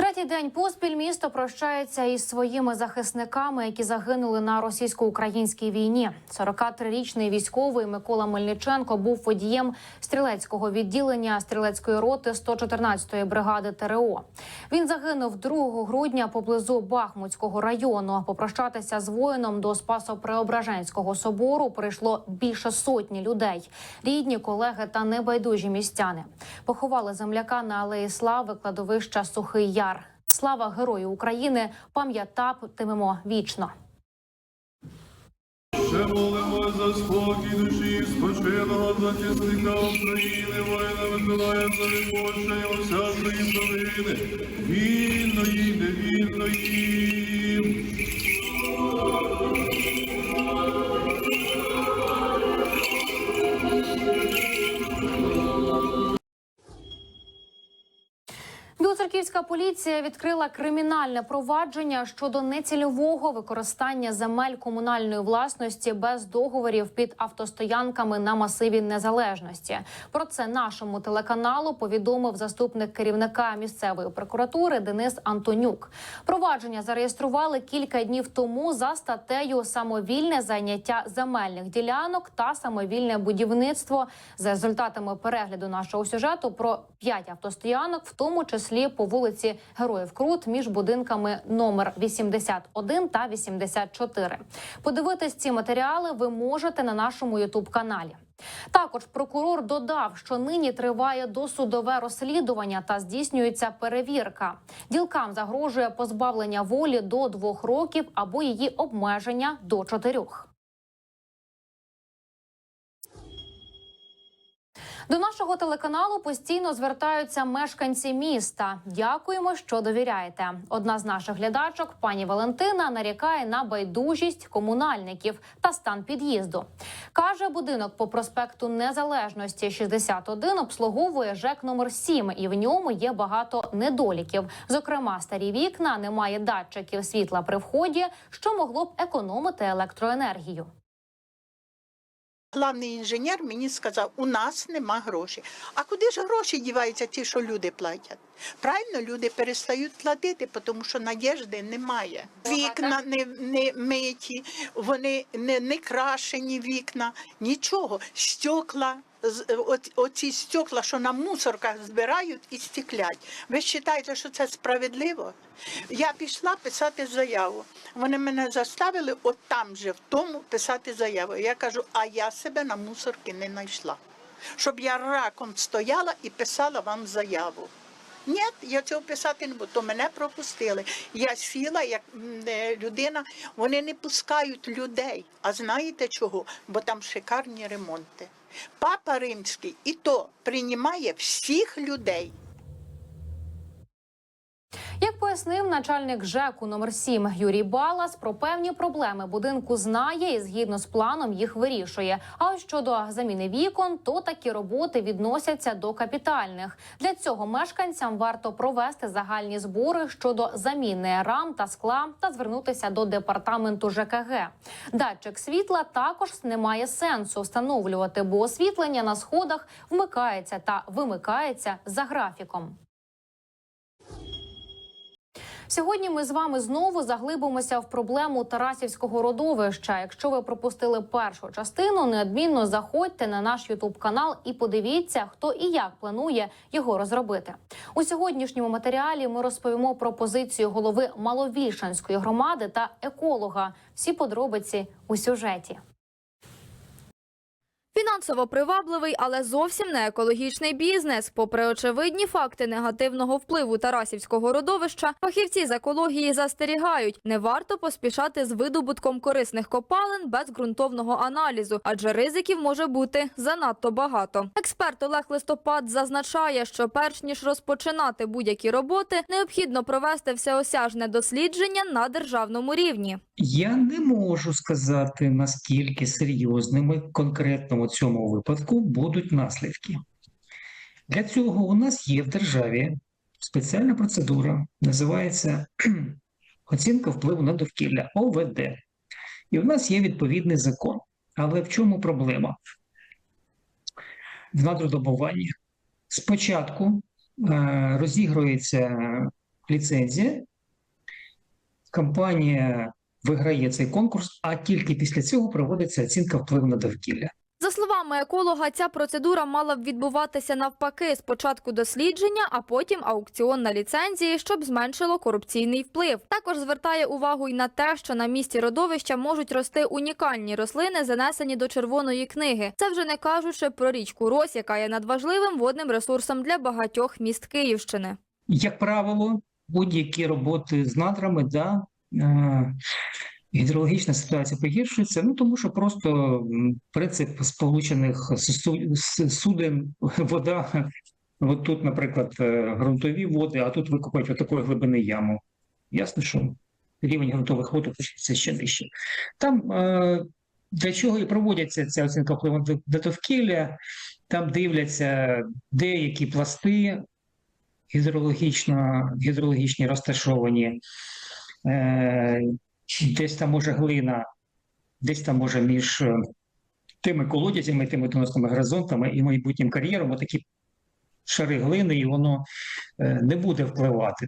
Третій день поспіль місто прощається із своїми захисниками, які загинули на російсько-українській війні. 43-річний військовий Микола Мельниченко був водієм стрілецького відділення стрілецької роти 114-ї бригади ТРО. Він загинув 2 грудня поблизу Бахмутського району. Попрощатися з воїном до Спасо-Преображенського собору прийшло більше сотні людей. Рідні, колеги та небайдужі містяни поховали земляка на алеї слави кладовища Сухий Яр. Слава Герою України! Пам'ятатимемо вічно. Ще молимо за спокій душі спочилого захисника України, воїна Миколая Завіпощення, осяжної долини, вільної, невільної. Білоцерківська поліція відкрила кримінальне провадження щодо нецільового використання земель комунальної власності без договорів під автостоянками на масиві незалежності. Про це нашому телеканалу повідомив заступник керівника місцевої прокуратури Денис Антонюк. Провадження зареєстрували кілька днів тому за статтею самовільне зайняття земельних ділянок та самовільне будівництво. За результатами перегляду нашого сюжету про п'ять автостоянок, в тому числі по вулиці Героїв Крут між будинками номер 81 та 84. Подивитись ці матеріали ви можете на нашому ютуб каналі. Також прокурор додав, що нині триває досудове розслідування та здійснюється перевірка. Ділкам загрожує позбавлення волі до двох років або її обмеження до чотирьох. До нашого телеканалу постійно звертаються мешканці міста. Дякуємо, що довіряєте. Одна з наших глядачок, пані Валентина, нарікає на байдужість комунальників та стан під'їзду. каже, будинок по проспекту Незалежності 61 обслуговує ЖЕК номер 7 і в ньому є багато недоліків. Зокрема, старі вікна, немає датчиків світла при вході, що могло б економити електроенергію. Главний інженер мені сказав, у нас нема грошей. А куди ж гроші діваються ті, що люди платять? Правильно, люди перестають платити, тому що надіжди немає. Вікна не, не миті, вони не, не крашені вікна, нічого. Стекла, оці стекла, що на мусорках збирають і стеклять. Ви вважаєте, що це справедливо? Я пішла писати заяву. Вони мене заставили от там же, в тому, писати заяву. Я кажу, а я себе на мусорки не знайшла. Щоб я раком стояла і писала вам заяву. Ні, я цього писати не буду, то мене пропустили. Я сіла як е, людина, вони не пускають людей. А знаєте чого? Бо там шикарні ремонти. Папа Римський і то приймає всіх людей. Пояснив начальник ЖЕКу номер 7 Юрій Балас, про певні проблеми будинку знає і згідно з планом їх вирішує. А ось щодо заміни вікон, то такі роботи відносяться до капітальних. Для цього мешканцям варто провести загальні збори щодо заміни рам та скла та звернутися до департаменту ЖКГ. Датчик світла також немає сенсу встановлювати, бо освітлення на сходах вмикається та вимикається за графіком. Сьогодні ми з вами знову заглибимося в проблему Тарасівського родовища. Якщо ви пропустили першу частину, неодмінно заходьте на наш Ютуб канал і подивіться, хто і як планує його розробити. У сьогоднішньому матеріалі ми розповімо про позицію голови Маловільшанської громади та еколога. Всі подробиці у сюжеті. Фінансово привабливий, але зовсім не екологічний бізнес. Попри очевидні факти негативного впливу Тарасівського родовища, фахівці з екології застерігають, не варто поспішати з видобутком корисних копалин без ґрунтовного аналізу, адже ризиків може бути занадто багато. Експерт Олег Листопад зазначає, що перш ніж розпочинати будь-які роботи, необхідно провести всеосяжне дослідження на державному рівні. Я не можу сказати, наскільки серйозними конкретно у цьому випадку будуть наслідки. Для цього у нас є в державі спеціальна процедура, називається оцінка впливу на довкілля ОВД. І в нас є відповідний закон. Але в чому проблема? В надродобуванні. Спочатку е, розігрується ліцензія, компанія виграє цей конкурс, а тільки після цього проводиться оцінка впливу на довкілля. За словами еколога, ця процедура мала б відбуватися навпаки: спочатку дослідження, а потім аукціон на ліцензії, щоб зменшило корупційний вплив. Також звертає увагу й на те, що на місці родовища можуть рости унікальні рослини, занесені до червоної книги. Це вже не кажучи про річку Рось, яка є надважливим водним ресурсом для багатьох міст Київщини. Як правило, будь-які роботи з надрами, да, гідрологічна ситуація погіршується, ну тому що просто принцип сполучених суден, вода. От тут, наприклад, е, ґрунтові води, а тут викопають отакої глибини яму. Ясно, що рівень ґрунтових вод опуститься ще нижче. Там е, для чого і проводяться ця оцінка впливу на дов- довкілля, там дивляться деякі пласти гідрологічно, гідрологічні розташовані, е, десь там може глина, десь там може між е, тими колодязями, тими доносними горизонтами і майбутнім кар'єром отакі шари глини, і воно е, не буде впливати.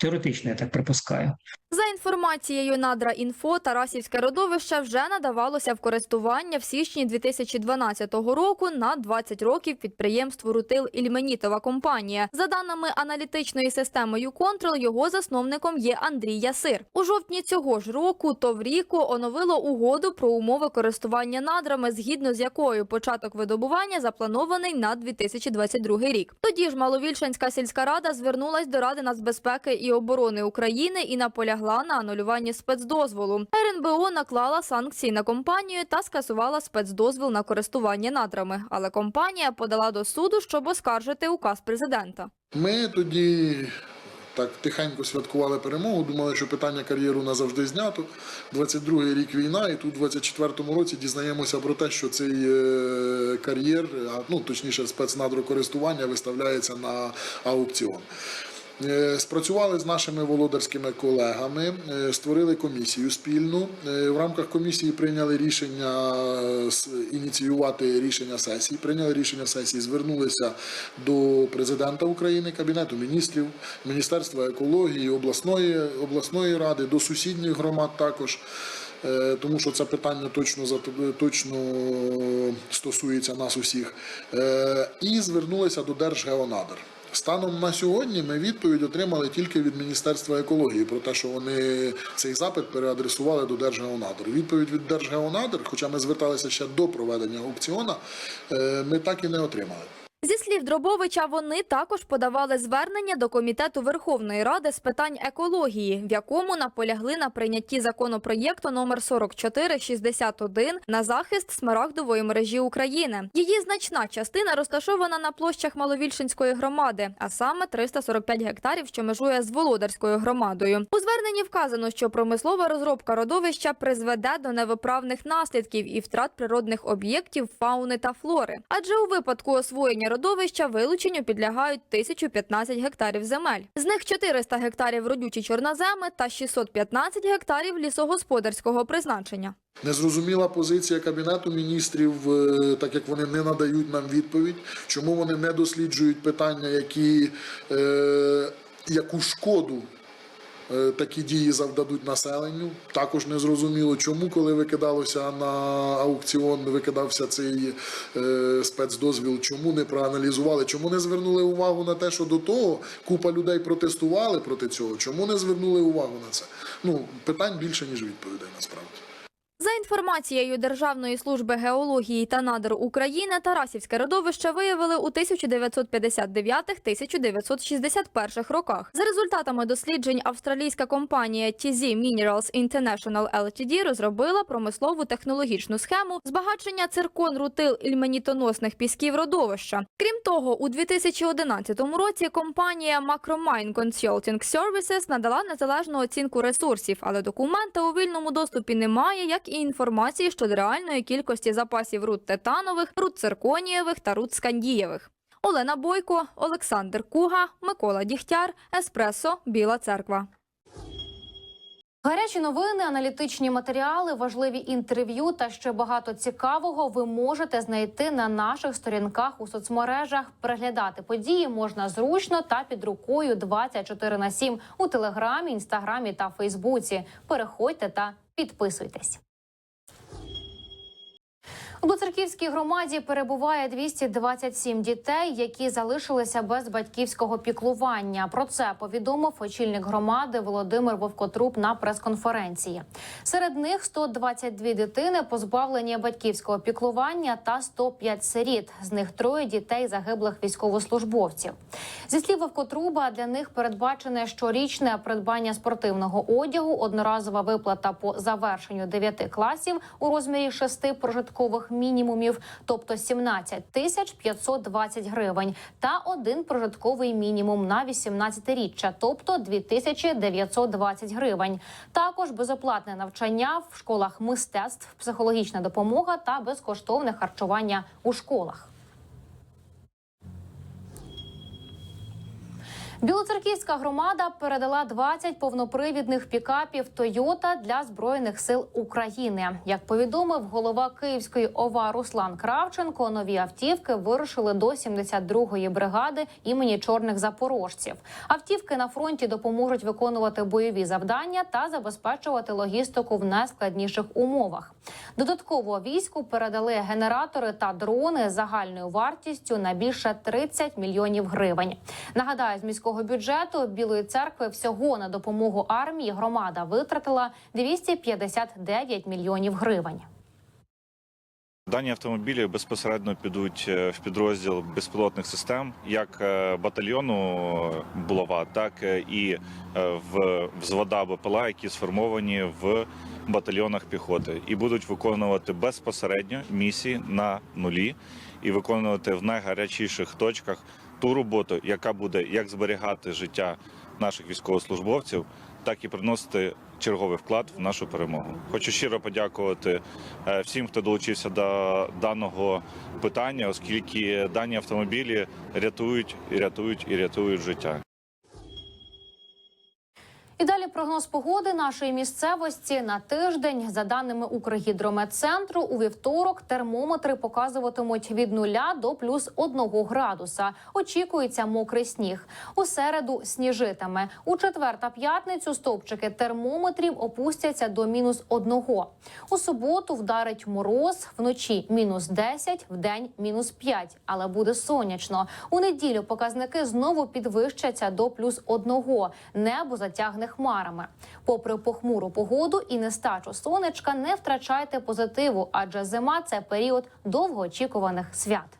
Теоретично, я так припускаю. За інформацією Надра Інфо, Тарасівське родовище вже надавалося в користування в січні 2012 року на 20 років підприємству Рутил Ільменітова компанія. За даними аналітичної системи «Юконтрол», його засновником є Андрій Ясир. У жовтні цього ж року Товріко оновило угоду про умови користування надрами, згідно з якою початок видобування запланований на 2022 рік. Тоді ж Маловільшанська сільська рада звернулась до Ради нацбезпеки і оборони України і наполягла на анулюванні спецдозволу. РНБО наклала санкції на компанію та скасувала спецдозвіл на користування надрами. Але компанія подала до суду, щоб оскаржити указ президента. Ми тоді так тихенько святкували перемогу, думали, що питання кар'єру назавжди знято. 22-й рік війна, і тут в 24-му році дізнаємося про те, що цей е, кар'єр, ну точніше, спецнадрокористування виставляється на аукціон. Е, Спрацювали з нашими володарськими колегами, е, створили комісію спільну. Е, В рамках комісії прийняли рішення ініціювати рішення сесії. Прийняли рішення сесії, звернулися до президента України, Кабінету міністрів, Міністерства екології, обласної, обласної ради, до сусідніх громад також. Тому що це питання точно точно стосується нас усіх, і звернулися до Держгеонадр. Станом на сьогодні ми відповідь отримали тільки від Міністерства екології про те, що вони цей запит переадресували до Держгеонадр. Відповідь від Держгеонадр, хоча ми зверталися ще до проведення аукціону, е, ми так і не отримали. Зі слів Дробовича, вони також подавали звернення до комітету Верховної Ради з питань екології, в якому наполягли на прийнятті законопроєкту номер 4461 на захист смарагдової мережі України. Її значна частина розташована на площах Маловільшинської громади, а саме 345 гектарів, що межує з Володарською громадою. У зверненні вказано, що промислова розробка родовища призведе до невиправних наслідків і втрат природних об'єктів фауни та флори. Адже у випадку освоєння родовища вилученню підлягають 1015 гектарів земель. З них 400 гектарів родючі чорноземи та 615 гектарів лісогосподарського призначення. Незрозуміла позиція Кабінету міністрів, е, так як вони не надають нам відповідь, чому вони не досліджують питання, які, е, яку шкоду такі дії завдадуть населенню. Також не зрозуміло, чому, коли викидалося на аукціон, викидався цей е, спецдозвіл, чому не проаналізували, чому не звернули увагу на те, що до того купа людей протестували проти цього, чому не звернули увагу на це? Ну, питань більше, ніж відповідей насправді. За інформацією Державної служби геології та надр України, Тарасівське родовище виявили у 1959-1961 роках. За результатами досліджень австралійська компанія TZ Minerals International Ltd розробила промислову технологічну схему збагачення циркон рутил ільменітоносних пісків родовища. Крім того, у 2011 році компанія Macromine Consulting Services надала незалежну оцінку ресурсів, але документа у вільному доступі немає, як і інформації щодо реальної кількості запасів руд титанових, руд цирконієвих та руд скандієвих. Олена Бойко, Олександр Куга, Микола Дігтяр, Еспресо, Біла Церква. Гарячі новини, аналітичні матеріали, важливі інтерв'ю та ще багато цікавого ви можете знайти на наших сторінках у соцмережах. Переглядати події можна зручно та під рукою 24 на 7 у телеграмі, інстаграмі та Фейсбуці. Переходьте та підписуйтесь. У Буцерківській громаді перебуває 227 дітей, які залишилися без батьківського піклування. Про це повідомив очільник громади Володимир Вовкотруп на прес-конференції. Серед них 122 дитини позбавлені батьківського піклування та 105 сиріт. З них троє дітей загиблих військовослужбовців. Зі слів Вовкотруба, для них передбачене щорічне придбання спортивного одягу, одноразова виплата по завершенню 9 класів у розмірі 6 прожиткових мінімумів, тобто 17 тисяч 520 гривень, та один прожитковий мінімум на 18-річчя, тобто 2920 гривень. Також безоплатне навчання в школах мистецтв, психологічна допомога та безкоштовне харчування у школах. Білоцерківська громада передала 20 повнопривідних пікапів Тойота для збройних сил України. Як повідомив голова Київської ОВА Руслан Кравченко, нові автівки вирушили до 72-ї бригади імені чорних запорожців. Автівки на фронті допоможуть виконувати бойові завдання та забезпечувати логістику в найскладніших умовах. Додатково війську передали генератори та дрони загальною вартістю на більше 30 мільйонів гривень. Нагадаю, з міського бюджету Білої церкви всього на допомогу армії громада витратила 259 мільйонів гривень. Дані автомобілі безпосередньо підуть е, в підрозділ безпілотних систем, як е, батальйону булава, так е, і в взвода БПЛА, які сформовані в батальйонах піхоти, і будуть виконувати безпосередньо місії на нулі і виконувати в найгарячіших точках ту роботу, яка буде як зберігати життя наших військовослужбовців, так і приносити черговий вклад в нашу перемогу. Хочу щиро подякувати е, всім, хто долучився до даного питання, оскільки дані автомобілі рятують і рятують і рятують життя. І далі прогноз погоди нашої місцевості на тиждень. За даними Укргідрометцентру, у вівторок термометри показуватимуть від 0 до плюс 1 градуса. Очікується мокрий сніг. У середу сніжитиме. У четвер та п'ятницю стовпчики термометрів опустяться до мінус 1. У суботу вдарить мороз, вночі мінус 10, вдень мінус 5, але буде сонячно. У неділю показники знову підвищаться до плюс 1. Небо затягне хмарами. Попри похмуру погоду і нестачу сонечка, не втрачайте позитиву, адже зима це період довгоочікуваних свят.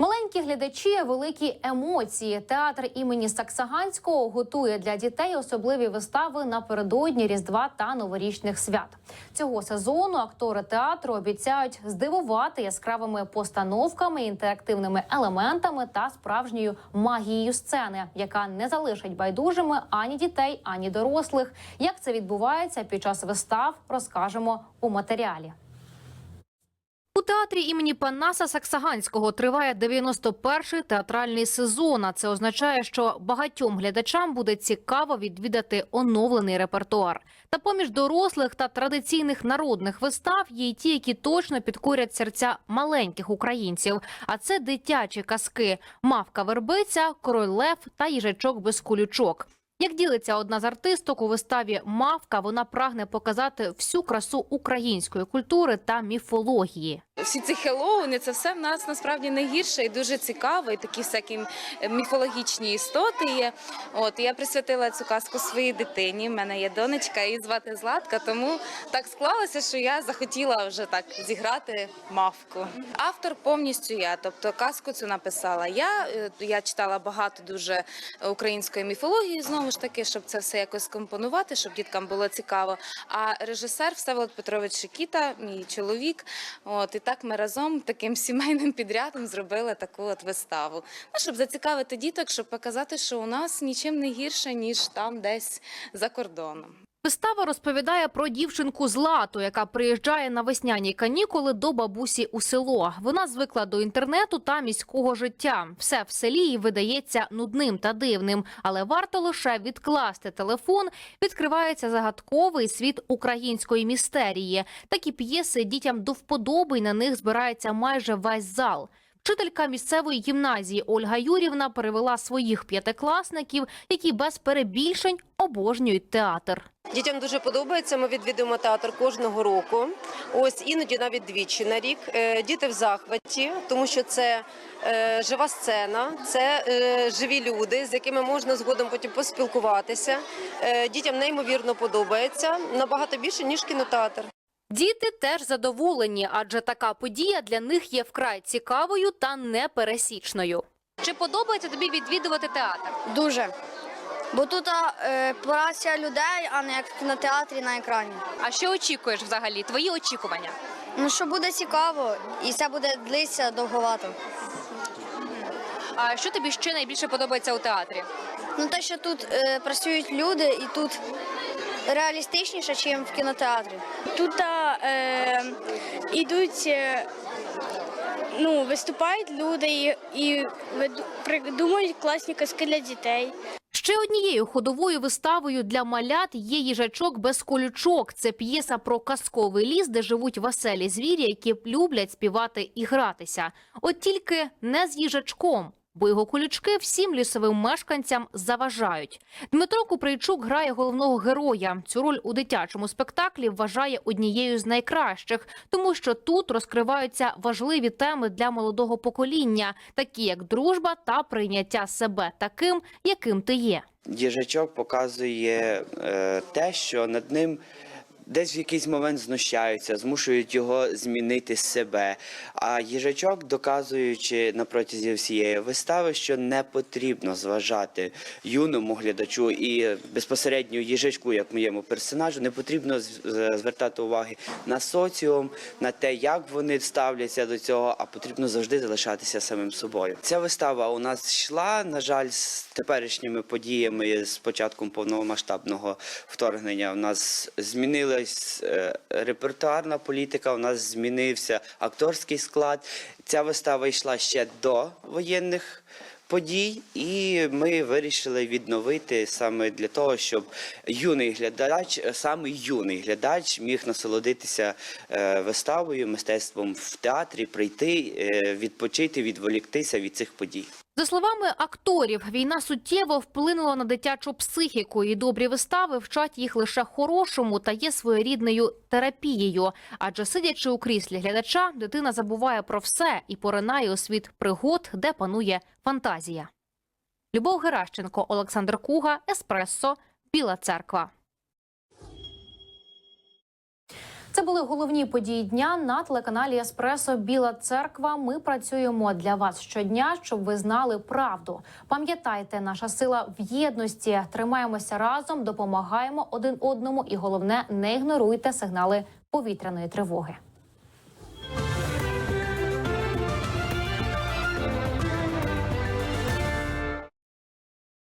Маленькі глядачі, великі емоції. Театр імені Саксаганського готує для дітей особливі вистави напередодні Різдва та новорічних свят. Цього сезону актори театру обіцяють здивувати яскравими постановками, інтерактивними елементами та справжньою магією сцени, яка не залишить байдужими ані дітей, ані дорослих. Як це відбувається під час вистав, розкажемо у матеріалі. У театрі імені Панаса Саксаганського триває 91-й театральний сезон. А це означає, що багатьом глядачам буде цікаво відвідати оновлений репертуар. Та поміж дорослих та традиційних народних вистав є й ті, які точно підкорять серця маленьких українців. А це дитячі казки: мавка вербиця, король лев та їжачок без колючок. Як ділиться одна з артисток у виставі Мавка, вона прагне показати всю красу української культури та міфології. Всі ці хеллоуни, це все в нас насправді не гірше і дуже цікаво, і такі всякі міфологічні істоти є. От я присвятила цю казку своїй дитині. У мене є донечка, її звати Златка. Тому так склалося, що я захотіла вже так зіграти мавку. Автор повністю я, тобто казку цю написала. Я Е, я читала багато дуже української міфології, знову ж таки, щоб це все якось скомпонувати, щоб діткам було цікаво. А режисер Всеволод Петрович Шикіта, мій чоловік. От і так ми разом таким сімейним підрядом зробили таку от виставу. Ну, щоб зацікавити діток, щоб показати, що у нас нічим не гірше, ніж там десь за кордоном. Вистава розповідає про дівчинку Злату, яка приїжджає на весняні канікули до бабусі у село. Вона звикла до інтернету та міського життя. Все в селі їй видається нудним та дивним, але варто лише відкласти телефон. Відкривається загадковий світ української містерії. Такі п'єси дітям до вподоби, і на них збирається майже весь зал. Вчителька місцевої гімназії Ольга Юрівна перевела своїх п'ятикласників, які без перебільшень обожнюють театр. Дітям дуже подобається. Ми відвідуємо театр кожного року. Ось іноді навіть двічі на рік. Е, Діти в захваті, тому що це е, жива сцена, це е, живі люди, з якими можна згодом потім поспілкуватися. Дітям неймовірно подобається набагато більше ніж кінотеатр. Діти теж задоволені, адже така подія для них є вкрай цікавою та непересічною. Чи подобається тобі відвідувати театр? Дуже. Бо тут е, праця людей, а не як в кінотеатрі на екрані. А що очікуєш взагалі? Твої очікування? Ну що буде цікаво, і це буде длитися довговато. А що тобі ще найбільше подобається у театрі? Ну те, що тут е, працюють люди, і тут реалістичніше, ніж в кінотеатрі. Тут е, ідуть, е, ну, виступають люди і, і веду- придумують класні казки для дітей. Ще однією ходовою виставою для малят є їжачок без колючок. Це п'єса про казковий ліс, де живуть веселі звірі, які люблять співати і гратися. От тільки не з їжачком. Бо його колючки всім лісовим мешканцям заважають. Дмитро Куприйчук грає головного героя. Цю роль у дитячому спектаклі вважає однією з найкращих, тому що тут розкриваються важливі теми для молодого покоління, такі як дружба та прийняття себе таким, яким ти є. Їжачок показує е, те, що над ним десь в якийсь момент знущаються, змушують його змінити себе. А їжачок, доказуючи на протязі всієї вистави, що не потрібно зважати юному глядачу і безпосередньо їжачку, як моєму персонажу, не потрібно звертати уваги на соціум, на те, як вони ставляться до цього, а потрібно завжди залишатися самим собою. Ця вистава у нас йшла, на жаль, з теперішніми подіями з початком повномасштабного вторгнення. У нас змінилась е, репертуарна політика, у нас змінився акторський склад. Ця вистава йшла ще до воєнних. Подій, і ми вирішили відновити саме для того, щоб юний глядач, е, саме юний глядач міг насолодитися е, виставою, мистецтвом в театрі, прийти, відпочити, відволіктися від цих подій. За словами акторів, війна суттєво вплинула на дитячу психіку, і добрі вистави вчать їх лише хорошому та є своєрідною терапією. Адже сидячи у кріслі глядача, дитина забуває про все і поринає у світ пригод, де панує фантазія. Любов Геращенко, Олександр Куга, Еспресо, Біла Церква. Це були головні події дня на телеканалі Еспресо Біла Церква. Ми працюємо для вас щодня, щоб ви знали правду. Пам'ятайте, наша сила в єдності. Тримаємося разом, допомагаємо один одному, і головне, не ігноруйте сигнали повітряної тривоги.